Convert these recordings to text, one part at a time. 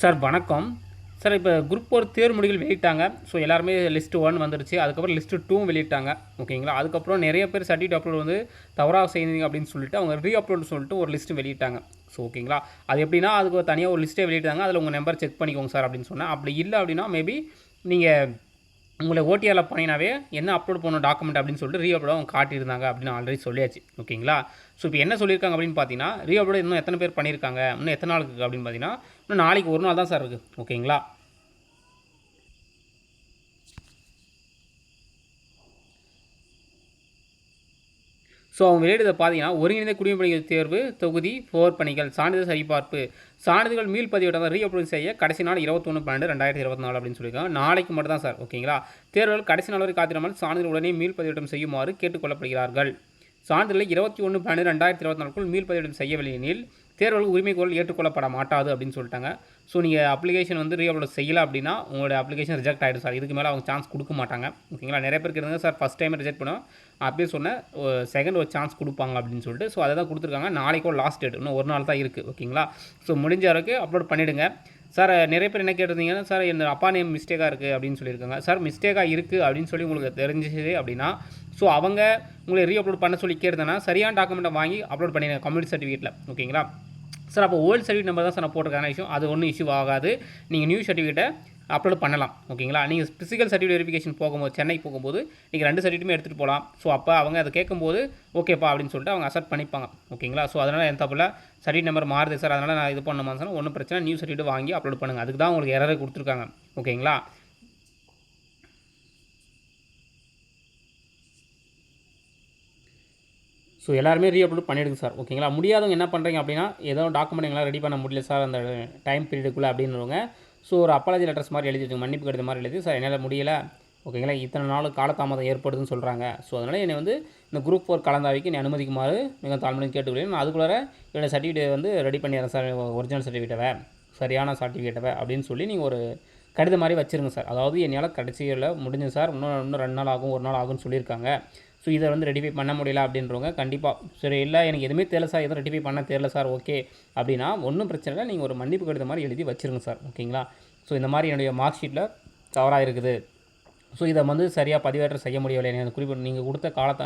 Sir வணக்கம். Sir இப்போ group ஒரு தேர் முடிவுகள் வெளியிட்டாங்க. ஸோ எல்லாருமே லிஸ்ட்டு ஒன் வந்துருச்சு. அதுக்கப்புறம் லிஸ்ட்டு டூவும் வெளியிட்டாங்க. ஓகேங்களா அதுக்கப்புறம் நிறைய பேர் சர்டிஃபிகேட் அப்லோட் வந்து தவறாக செய்யுங்க அப்படின்னு சொல்லிட்டு அவங்க ரீ அப்லோட் சொல்லிட்டு ஒரு லிஸ்ட்டு வெளியிட்டாங்க. ஸோ ஓகேங்களா அது எப்படின்னா அதுக்கு தனியாக ஒரு லிஸ்ட்டே வெளியிட்டாங்க. அதில் உங்கள் நம்பர் செக் பண்ணிக்கோங்க சார் அப்படின்னு சொன்னேன். அப்படி இல்லை அப்படின்னா மேபி நீங்கள் உங்களை ஓடிஆரில் பண்ணினாவே என்ன அப்லோட் பண்ணணும் டாக்குமெண்ட் அப்படின்னு சொல்லிட்டு ரீ அப்லோட் அவங்க காட்டியிருந்தாங்க அப்படின்னு ஆல்ரெடி சொல்லியாச்சு. ஓகேங்களா? ஸோ இப்போ என்ன சொல்லியிருக்காங்க அப்படின்னு பார்த்தீங்கன்னா ரீ அப்லோட் இன்னும் எத்தனை பேர் பண்ணியிருக்காங்க? இன்னும் எத்தனை நாளுக்கு அப்படின்னு பார்த்தீங்கன்னா இன்னும் நாளைக்கு ஒரு நாள் தான் சார் இருக்குது ஓகேங்களா? ஸோ அவங்க வெளியிடத்தை பார்த்தீங்கன்னா ஒருங்கிணைந்த குடிமைப்பணிகள் தேர்வு தொகுதி போர் பணிகள் சான்றிதழ் சரிபார்ப்பு. சான்றிதழ்கள் மீள் பதிவிட்டதை ரீ செய்ய கடைசி நாள் இருபத்தொன்று பன்னெண்டு ரெண்டாயிரத்தி இருபத்தி நாலு அப்படின்னு சொல்லியிருக்காங்க. நாளைக்கு மட்டும் தான் சார் ஓகேங்களா? தேர்வுகள் கடைசி நாள் வரை காத்திராமல் சான்றிதழ் உடனே மீள் பதிவிட்டம் செய்யுமாறு கேட்டுக்கொள்ளப்படுகிறார்கள். சான்றிதழை இருபத்தி ஒன்று பன்னெண்டு ரெண்டாயிரத்தி இருபத்தி நாலுக்குள் மீள் பதிவிடம் செய்யவில்லை எனில் தேர்வுகள் உரிமைகோரல் ஏற்றுக்கொள்ளப்பட மாட்டாது அப்படின்னு சொல்லிட்டாங்க. ஸோ நீங்கள் அப்ளிகேஷன் வந்து ரீஅப்லோட் செய்யலை அப்படின்னா உங்களோட அப்ளிகேஷன் ரிஜெக்ட் ஆகிடும் சார். இதுக்கு மேலே அவங்க சான்ஸ் கொடுக்க மாட்டாங்க. ஓகேங்களா நிறைய பேருக்கு இருந்தாங்க சார் ஃபஸ்ட் டைம் ரிஜெக்ட் பண்ணோம் அப்படியே சொன்னேன் செகண்ட் ஒரு சான்ஸ் கொடுப்பாங்க அப்படின்னு சொல்லிட்டு. ஸோ அதை தான் கொடுத்துருக்காங்க. நாளைக்கோ லாஸ்ட் டேட் இன்னும் ஒரு நாள் தான் இருக்குது ஓகேங்களா ஸோ முடிஞ்ச வரைக்கும் அப்லோட் பண்ணிவிடுங்க சார் நிறைய பேர் என்ன கேட்டிருந்தீங்கன்னா சார் இந்த அப்பா நேம் மிஸ்டேக்காக இருக்குது அப்படின்னு சொல்லியிருக்காங்க. சார் மிஸ்டேக்காக இருக்குது அப்படின்னு சொல்லி உங்களுக்கு தெரிஞ்சிச்சு அப்படின்னா ஸோ அவங்க உங்களை ரீ அப்லோட் பண்ண சொல்லி கேட்டதுன்னா சரியான டாக்குமெண்ட்டை வாங்கி அப்லோட் பண்ணிடுங்க கம்யூனிட்டி சர்டிஃபிகேட்டில் ஓகேங்களா சார் அப்போ ஓல்டு சர்டிஃபிகேட் நம்பர் தான் சார் நான் போட்டிருக்கான. விஷயம் அது ஒன்றும் இஷ்யூ ஆகாது. நீங்கள் நியூ சர்டிஃபிகேட்டை அப்லோட் பண்ணலாம் ஓகேங்களா நீங்கள் ஃபிசிக்கல் சர்டிஃபிகேட் வெரிஃபிகேஷன் போகும்போது சென்னை போகும்போது நீங்கள் ரெண்டு சர்டிஃபிகேட்டுமே எடுத்துகிட்டு போகலாம் ஸோ அப்போ அவங்க அதை கேட்கும்போது ஓகேப்பா அப்படின்னு சொல்லிட்டு அவங்க அசெப்ட் பண்ணிப்பாங்க ஓகேங்களா ஸோ அதனால் எந்த தப்பில் சர்டிஃபிகேட் நம்பர் மாறுது சார் அதனால் நான் இது பண்ண சார் ஒன்றும் பிரச்சனை நியூ சர்டிஃபிகேட் வாங்கி அப்லோட் பண்ணுங்கள் அதுக்கு தான் உங்களுக்கு எரரை கொடுத்துருக்காங்க ஓகேங்களா ஸோ எல்லாருமே ரீ அப்லோட் பண்ணிவிடுங்க சார் ஓகேங்களா முடியாதவங்க என்ன பண்ணுறீங்க அப்படின்னா ஏதோ டாக்குமெண்ட் எங்களால் ரெடி பண்ண முடியல சார் அந்த டைம் பீரியடுக்குள்ளே அப்படின்றவங்க ஸோ ஒரு அப்பாலஜி லெட்டர்ஸ் மாதிரி எழுதி வச்சுங்க மன்னிப்பு கடிதம் மாதிரி எழுதி. சார் என்னால் முடியல. ஓகேங்களா இத்தனை நாள் காலதாமதம் ஏற்படுதுன்னு சொல்கிறாங்க ஸோ அதனால் என்னை வந்து இந்த குரூப் ஃபோர் கலந்தாவிக்கு நீ அனுமதிக்குமாறு மிக தாழ்மையும் கேட்டுக்கிறேன் நான் அதுக்குள்ளே என்னோடய சர்டிஃபிகேட் வந்து ரெடி பண்ணிடுறேன் சார். ஒரிஜினல் சர்டிஃபிகேட்டவை சரியான சர்டிஃபிகேட்டவை அப்படின்னு சொல்லி நீங்கள் ஒரு கடிதம் மாதிரி வச்சுருங்க சார். அதாவது என்னால் கடைசியில் முடிஞ்சு சார். இன்னும் இன்னும் ரெண்டு நாள் ஆகும் ஒரு நாள் ஆகும்னு சொல்லியிருக்காங்க. ஸோ இதை வந்து ரெடிஃபை பண்ண முடியல அப்படின்றவங்க கண்டிப்பாக சரி இல்லை எனக்கு எதுவுமே தெரியல சார். எதுவும் ரெடிஃபை பண்ண தெரியல சார். ஓகே அப்படின்னா ஒன்றும் பிரச்சனை இல்லை. நீங்கள் ஒரு மன்னிப்பு கடிதம் மாதிரி எழுதி வச்சுருங்க சார். ஓகேங்களா ஸோ இந்த மாதிரி என்னுடைய மார்க் ஷீட்டில் தவறாக இருக்குது. ஸோ இதை வந்து சரியாக பதிவேற்றம் செய்ய முடியவில்லை. எனக்கு குறிப்பிட்ட நீங்கள் கொடுத்த காலத்த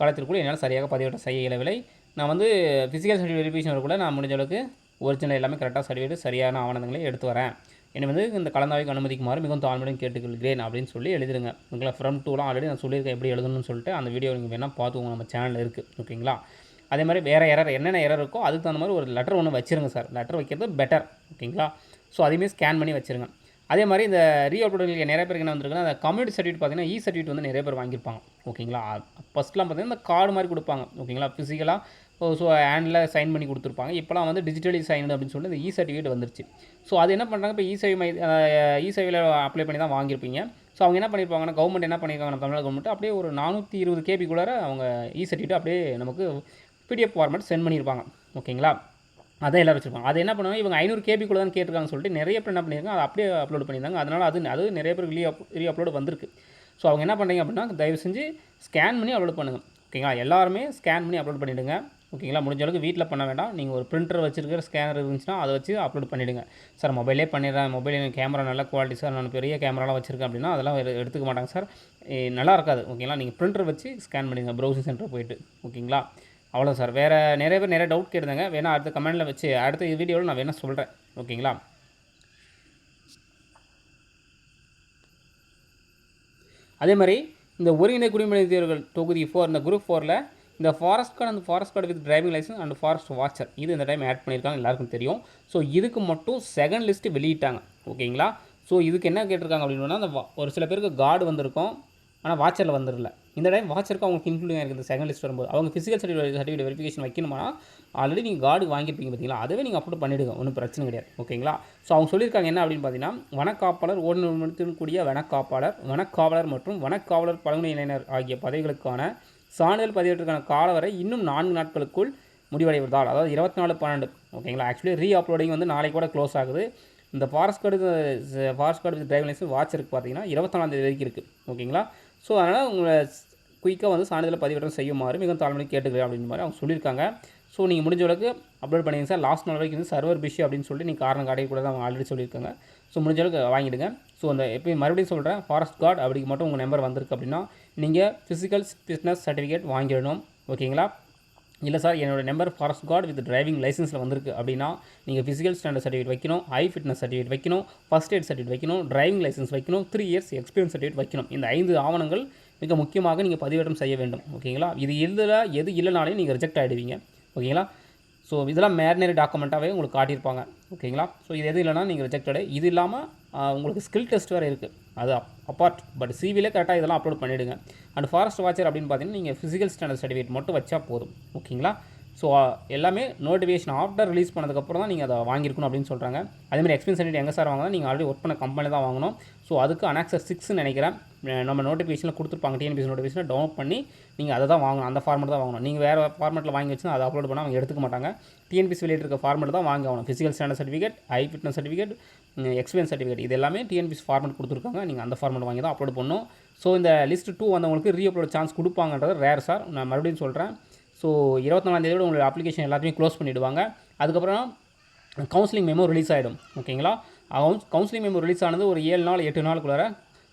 காலத்திற்குள்ளே என்னால் சரியாக பதிவேற்றம் செய்ய இயலவில்லை. நான் வந்து ஃபிசிக்கல் சர்டிஃபிகேட் வெரிஃபிகேஷன் கூட நான் முடிஞ்ச அளவுக்கு ஒரிஜினல் எல்லாமே கரெக்டாக சர்டிஃபிகேட் சரியான ஆவணங்களை எடுத்து வரேன். என்னை வந்து இந்த கலந்தாய்வுக்கு அனுமதிக்குமாறு மிகவும் தாழ்மையுடன் கேட்டுக்கொள்கிறேன் அப்படின்னு சொல்லி எழுதிருங்க. உங்களை ஃப்ரம் டூலாம் ஆல்ரெடி நான் சொல்லியிருக்கேன் எப்படி எழுதணும்னு சொல்லிட்டு அந்த வீடியோ நீங்கள் வேணால் பார்த்துக்கோங்க நம்ம சேனலில் இருக்குது ஓகேங்களா அதே மாதிரி வேறு எரர் என்னென்ன எரர் இருக்கோ அதுக்கு தகுந்த மாதிரி ஒரு லெட்டர் ஒன்று வச்சுருங்க சார் லெட்டர் வைக்கிறது பெட்டர் ஓகேங்களா ஸோ அதையுமே ஸ்கேன் பண்ணி வச்சுருங்க. அதே மாதிரி இந்த ரீ அப்லோடுகளுக்கு நிறைய பேருக்கு என்ன வந்திருக்குன்னா அந்த கம்யூனிட்டி சர்டிஃபிகேட் பார்த்தீங்கன்னா இ சர்டிஃபிகேட் வந்து நிறைய பேர் வாங்கியிருப்பாங்க. ஓகேங்களா? ஃபஸ்ட்லாம் பார்த்தீங்கன்னா இந்த கார்டு மாதிரி கொடுப்பாங்க. ஓகேங்களா? ஃபிசிக்கலாக ஸோ ஹேண்டில் சைன் பண்ணி கொடுத்துருப்பாங்க. இப்போலாம் வந்து டிஜிட்டலி சைன் அப்படின்னு சொல்லிட்டு இந்த இ சர்டிஃபிகேட் வந்துருச்சு. ஸோ அது என்ன பண்ணுறாங்க இப்போ இசேவை மை இ அப்ளை பண்ணி தான் வாங்கியிருப்பீங்க. ஸோ அவங்க என்ன பண்ணியிருப்பாங்கன்னா கவர்மெண்ட் என்ன பண்ணியிருக்காங்க நம்ம தமிழ்நாடு கவர்மெண்ட் அப்படியே ஒரு நானூற்றி இருபது கேபிக்குள்ளார அவங்க இ சர்டிஃபிகேட் அப்படியே நமக்கு பிடிஎஃப் ஃபார்மேட் சென்ட் பண்ணியிருப்பாங்க. ஓகேங்களா? அதை எல்லோரும் வச்சுருப்பாங்க. அது என்ன பண்ணுவாங்க? இவங்க ஐநூறு கேபிக்குள்ள தான் கேட்டிருக்காங்கன்னு சொல்லிட்டு நிறைய பேர் என்ன பண்ணியிருக்காங்க? அதை அப்படியே அப்லோட் பண்ணியிருந்தாங்க. அதனால் அது அது நிறைய பேர் ரீ அப் ரீ அப்லோடு வந்திருக்கு. ஸோ அவங்க என்ன பண்ணுறீங்க அப்படின்னா தயவு செஞ்சு ஸ்கேன் பண்ணி அப்லோட் பண்ணுங்கள் ஓகேங்களா எல்லாருமே ஸ்கேன் பண்ணி அப்லோட் பண்ணிவிடுங்க ஓகேங்களா முடிஞ்ச அளவுக்கு வீட்டில் பண்ண வேண்டாம். நீங்கள் ஒரு பிரிண்டர் வச்சிருக்கிற ஸ்கேனர் இருந்துச்சுன்னா அதை வச்சு அப்லோட் பண்ணிவிடுங்க சார் மொபைலே பண்ணிடுறேன். மொபைல் கேமரா நல்ல குவாலிட்டி சார் நான் பெரிய கேமராலாம் வச்சுருக்கேன் அப்படின்னா அதெல்லாம் எடுத்துக்க மாட்டாங்க சார் நல்லா இருக்காது. ஓகேங்களா நீங்கள் பிரிண்டர் வச்சு ஸ்கேன் பண்ணிடுங்க. ப்ரௌசிங் சென்டர் போயிட்டு. ஓகேங்களா அவ்வளோ சார். வேறு நிறைய பேர் நிறைய டவுட் கேட்டிருந்தாங்க. வேணால் அடுத்த கமெண்டில் வச்சு அடுத்த வீடியோவில் நான் வேணால் சொல்கிறேன் ஓகேங்களா அதே மாதிரி இந்த ஒருங்கிணை குடிமனித தேர்வுகள் தொகுதி ஃபோர் இந்த குரூப் ஃபோரில் இந்த ஃபாரஸ்ட் கார்டு அந்த forest card with driving licence and forest watcher இது இந்த டைம் ஆட் பண்ணியிருக்காங்க. எல்லாருக்கும் தெரியும். ஸோ இதுக்கு மட்டும் செகண்ட் லிஸ்ட்டு வெளியிட்டாங்க. ஓகேங்களா ஸோ இதுக்கு என்ன கேட்டிருக்காங்க அப்படின்னா அந்த ஒரு சில பேருக்கு கார்டு வந்திருக்கும். ஆனால் வாட்சரில் வந்துடல இந்த டைம் வாட்சருக்கு அவங்களுக்கு இன்க்ளூடிங் இருக்குது. இந்த செகண்ட் லிஸ்ட் வரும்போது. அவங்க ஃபிசிக்கல் சர்டிஃபிகேட் சர்டிஃபிகேட் வெரிஃபிகேஷன் வைக்கணுமா ஆல்ரெடி நீங்கள் கார்டு வாங்கியிருப்பீங்க பார்த்தீங்களா? அதுவே நீங்கள் அப்லோட் பண்ணிவிடுங்க ஒன்றும் பிரச்சனை கிடையாது. ஓகேங்களா? ஸோ அவங்க சொல்லியிருக்காங்க என்ன அப்படின்னு பார்த்தீங்கன்னா வனக்காப்பாளர் ஓடுநர் கூடிய வனக்காப்பாளர் வனக்காவலர் மற்றும் வனக்காவலர் பழங்குடி இளைஞர் ஆகிய பதவிகளுக்கான சான்றிதழ் பதிவேற்றுக்கான காலவரை இன்னும் நான்கு நாட்களுக்குள் முடிவடைவதால் அதாவது இருபத்தி நாலு பன்னெண்டு. ஓகேங்களா? ஆக்சுவலி ரீ அப்லோடிங் வந்து நாளைக்கு கூட க்ளோஸ் ஆகுது. இந்த forest card forest card driving licence watch இருக்குது பார்த்தீங்கன்னா இருபத்தொன்னாம் தேதி வரைக்கும் இருக்குது ஓகேங்களா? ஸோ அதனால் உங்களை குயிக்காக வந்து சான்றிதழ் பதிவேற்றம் செய்யுமாறு மிகவும் தாழ்மையை கேட்டுக்கிறேன் அப்படின்ற மாதிரி அவங்க சொல்லியிருக்காங்க. ஸோ நீங்கள் முடிஞ்ச அளவுக்கு அப்லோட் பண்ணிங்க சார். லாஸ்ட் நாள் வரைக்கும் வந்து சர்வர் பிஷி அப்படின்னு சொல்லிட்டு நீங்கள் காரணம் காட்டிய கூட அவங்க ஆல்ரெடி சொல்லியிருக்காங்க. ஸோ முடிஞ்ச அளவுக்கு வாங்கிடுங்க. ஸோ அந்த எப்பயும் மறுபடியும் சொல்கிறேன் ஃபாரஸ்ட் கார்டு அப்படிக்கு மட்டும் உங்கள் நம்பர் வந்திருக்கு அப்படின்னா நீங்கள் ஃபிசிக்கல் ஃபிட்னஸ் சர்டிஃபிகேட் வாங்கிடணும். ஓகேங்களா? இல்லை சார் என்னோடய number forest card with driving லைசன்ஸில் வந்திருக்கு அப்படின்னா நீங்கள் ஃபிசிக்கல் ஸ்டாண்டர்ட் சர்டிஃபிகேட் வைக்கணும் ஹை ஃபிட்னஸ் சர்டிஃபிகேட் வைக்கணும் ஃபஸ்ட் எய்ட் சர்டிஃபிகேட் வைக்கணும் டிரைவிங் லைசன்ஸ் வைக்கணும் த்ரீ இயர்ஸ் எக்ஸ்பீரியன்ஸ் சர்டிஃபிகேட் வைக்கணும். இந்த ஐந்து ஆவணங்கள் மிக முக்கியமாக நீங்கள் பதிவேற்றம் செய்ய வேண்டும். ஓகேங்களா? இது இதில் எது இல்லைனாலையும் நீங்கள் ரிஜெக்ட் ஆகிடுவீங்க ஓகேங்களா? ஸோ இதெல்லாம் மேரினரி டாக்குமெண்ட்டாகவே உங்களுக்கு காட்டியிருப்பாங்க. ஓகேங்களா? ஸோ இது எது இல்லைனா நீங்கள் ரிஜெக்டடு இது இல்லாமல் உங்களுக்கு ஸ்கில் டெஸ்ட் வேறு இருக்குது அது அப்பார்ட் பட் சிவிலே கரெக்டாக இதெல்லாம் அப்லோட் பண்ணிவிடுங்க அண்ட் ஃபாரஸ்ட் வாட்சர் அப்படின்னு பார்த்தீங்கன்னா நீங்கள் ஃபிசிக்கல் ஸ்டாண்டர்ட் சர்டிஃபிகேட் மட்டும் வச்சா போதும். ஓகேங்களா? ஸோ எல்லாமே நோட்டிஃபிகேஷன் ஆஃப்டர் ரிலீஸ் பண்ணதுக்கப்புறம் தான் நீங்கள் அதை வாங்கியிருக்கணும் அப்படின்னு சொல்கிறாங்க அதேமாதிரி எக்ஸ்பீரியன்ஸ் சர்டிஃபிகேட் எங்கே சார் வாங்கினா நீங்கள் ஆல்ரெடி ஒர்க் பண்ண கம்பெனி தான் வாங்கணும். ஸோ அதுக்கு அனாக்சர் சிக்ஸ்னு நினைக்கிறேன். நம்ம நோட்டிஃபிகேஷனில் கொடுத்துருப்பாங்க. டிஎன்பிஎஸ் நோட்டிஃபிகேஷனை டவுன்லோட் பண்ணி நீங்கள் அதை தான் வாங்கணும். அந்த ஃபார்மெட் தான் வாங்கணும். நீங்கள் வேறு ஃபார்மெட்டில் வாங்கி வச்சுன்னா அதை அப்லோட் பண்ணால் அவங்க எடுத்துக்க மாட்டாங்க. டிஎன்பிஎஸ் வெளியிட்டிருக்க ஃபார்மெட் தான் வாங்கி ஆகணும். Physical standard certificate high fitness certificate experience certificate இது எல்லாமே டிஎன்பிஎஸ் ஃபார்மெட் கொடுத்துருக்காங்க. நீங்கள் அந்த ஃபார்மெட் வாங்கி தான் அப்லோட் பண்ணணும். ஸோ இந்த லிஸ்ட் டூ வந்தவங்களுக்கு ரீ அப்லோட் சான்ஸ் கொடுப்பாங்கன்றது ரேர் சார் நான் மறுபடியும் சொல்கிறேன் ஸோ இருபத்தொன்னாந்தேதியோட உங்களோட அப்ளிகேஷன் எல்லாத்தையும் க்ளோஸ் பண்ணிவிடுவாங்க அதுக்கப்புறம் கவுன்சிலிங் மெமோ ரிலீஸ் ஆகிடும் ஓகேங்களா கவுன்சிலிங் மெமோ ரிலீஸ் ஆனது ஒரு ஏழு நாள் எட்டு நாளுக்குள்ளார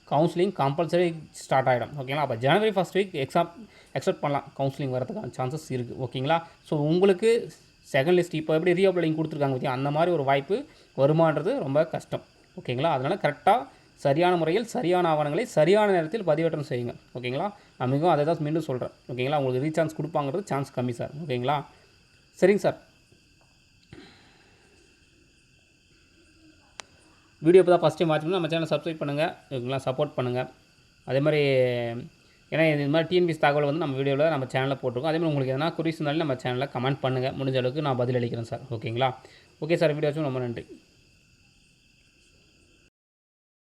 கவுன்சிலிங் கம்பல்சரி ஸ்டார்ட் ஆகிடும் ஓகேங்களா அப்போ ஜனவரி ஃபஸ்ட் வீக் எக்ஸாம் எக்ஸப்ட் பண்ணலாம். கவுன்சிலிங் வரதுக்கான சான்சஸ் இருக்குது ஓகேங்களா ஸோ உங்களுக்கு செகண்ட் லிஸ்ட் இப்போ எப்படி ரீஅப்ளைங் கொடுத்துருக்காங்க பற்றியா அந்த மாதிரி ஒரு வாய்ப்பு வருமானது ரொம்ப கஷ்டம். ஓகேங்களா அதனால் கரெக்டாக சரியான முறையில் சரியான ஆவணங்களை சரியான நேரத்தில் பதிவேற்றம் செய்யுங்க ஓகேங்களா? நான் மிகவும் அதை தான் மீண்டும் சொல்கிறேன் ஓகேங்களா? உங்களுக்கு ரீசான்ஸ் கொடுப்பாங்கிறது சான்ஸ் கம்மி சார். ஓகேங்களா? சரிங்க சார். வீடியோ இப்போ தான் ஃபஸ்ட் டைம் வாட்ச் நம்ம சேனல் சப்ஸ்கிரைப் பண்ணுங்கள் ஓகேங்களா? சப்போர்ட் பண்ணுங்கள் அதே மாதிரி ஏன்னா இது மாதிரி டிஎன்பிஎஸ் தகவல் வந்து நம்ம வீடியோவில் நம்ம சேனலில் போட்டிருக்கோம். அதே மாதிரி உங்களுக்கு எதனா குறிஸ் இருந்தாலும் நம்ம சேனலில் கமெண்ட் பண்ணுங்கள் முடிஞ்ச அளவுக்கு நான் பதில் அளிக்கிறேன் சார். ஓகேங்களா? Okay sir. வீடியோ வச்சு ரொம்ப நன்றி.